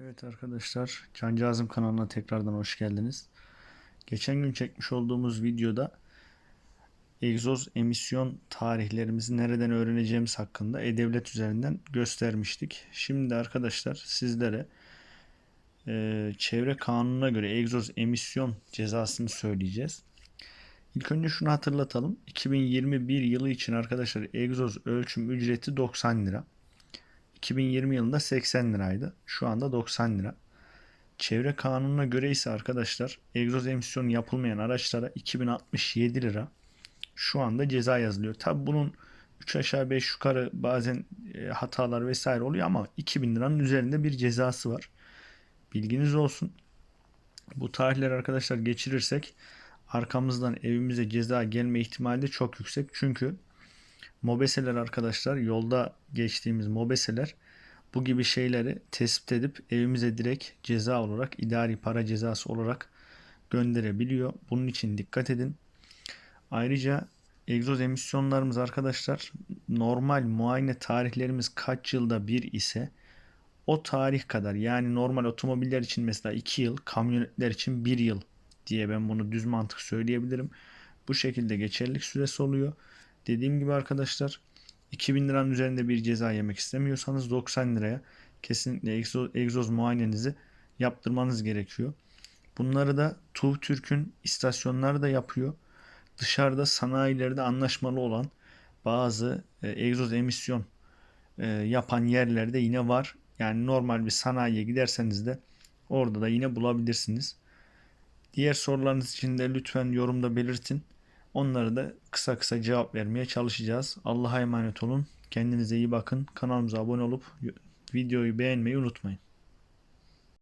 Evet arkadaşlar, Cancağızım kanalına tekrardan hoş geldiniz. Geçen gün çekmiş olduğumuz videoda egzoz emisyon tarihlerimizi nereden öğreneceğimiz hakkında E-Devlet üzerinden göstermiştik. Şimdi arkadaşlar sizlere e, çevre kanununa göre egzoz emisyon cezasını söyleyeceğiz. İlk önce şunu hatırlatalım. 2021 yılı için arkadaşlar egzoz ölçüm ücreti 90 lira. 2020 yılında 80 liraydı. Şu anda 90 lira. Çevre kanununa göre ise arkadaşlar egzoz emisyonu yapılmayan araçlara 2067 lira şu anda ceza yazılıyor. Tabi bunun 3 aşağı 5 yukarı bazen e, hatalar vesaire oluyor ama 2000 liranın üzerinde bir cezası var. Bilginiz olsun. Bu tarihleri arkadaşlar geçirirsek arkamızdan evimize ceza gelme ihtimali de çok yüksek. Çünkü mobeseler arkadaşlar yolda geçtiğimiz mobeseler bu gibi şeyleri tespit edip evimize direkt ceza olarak idari para cezası olarak gönderebiliyor. Bunun için dikkat edin. Ayrıca egzoz emisyonlarımız arkadaşlar normal muayene tarihlerimiz kaç yılda bir ise o tarih kadar yani normal otomobiller için mesela 2 yıl, kamyonetler için 1 yıl diye ben bunu düz mantık söyleyebilirim. Bu şekilde geçerlilik süresi oluyor. Dediğim gibi arkadaşlar 2000 liranın üzerinde bir ceza yemek istemiyorsanız 90 liraya kesinlikle egzoz, egzoz muayenenizi yaptırmanız gerekiyor. Bunları da TUV Türk'ün istasyonları da yapıyor. Dışarıda sanayilerde anlaşmalı olan bazı e, egzoz emisyon e, yapan yerlerde yine var. Yani normal bir sanayiye giderseniz de orada da yine bulabilirsiniz. Diğer sorularınız için de lütfen yorumda belirtin. Onları da kısa kısa cevap vermeye çalışacağız. Allah'a emanet olun. Kendinize iyi bakın. Kanalımıza abone olup videoyu beğenmeyi unutmayın.